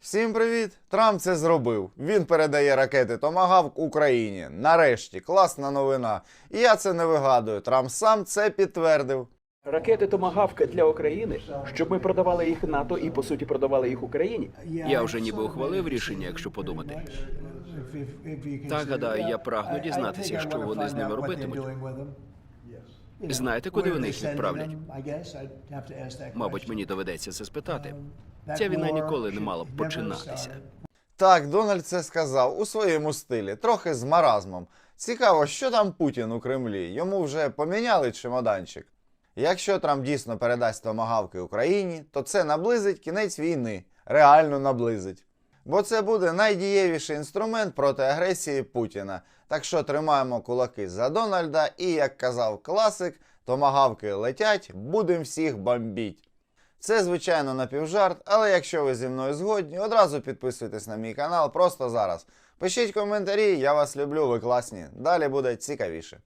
Всім привіт! Трамп це зробив. Він передає ракети Томагавк Україні. Нарешті, класна новина. І я це не вигадую. Трамп сам це підтвердив. Ракети Томагавка для України, щоб ми продавали їх НАТО і по суті продавали їх Україні. Я вже ніби ухвалив рішення, якщо подумати. Так, гадаю, я прагну дізнатися, що вони з ними робитимуть. Знаєте, куди вони їх відправлять? Мабуть, мені доведеться це спитати. Ця війна ніколи не мала б починатися. Так, Дональд це сказав у своєму стилі, трохи з маразмом. Цікаво, що там Путін у Кремлі. Йому вже поміняли чемоданчик. Якщо Трамп дійсно передасть томагавки Україні, то це наблизить кінець війни, реально наблизить. Бо це буде найдієвіший інструмент проти агресії Путіна. Так що тримаємо кулаки за Дональда і, як казав класик, томагавки летять, будем всіх бомбіть. Це, звичайно, напівжарт, але якщо ви зі мною згодні, одразу підписуйтесь на мій канал просто зараз. Пишіть коментарі, я вас люблю, ви класні. Далі буде цікавіше.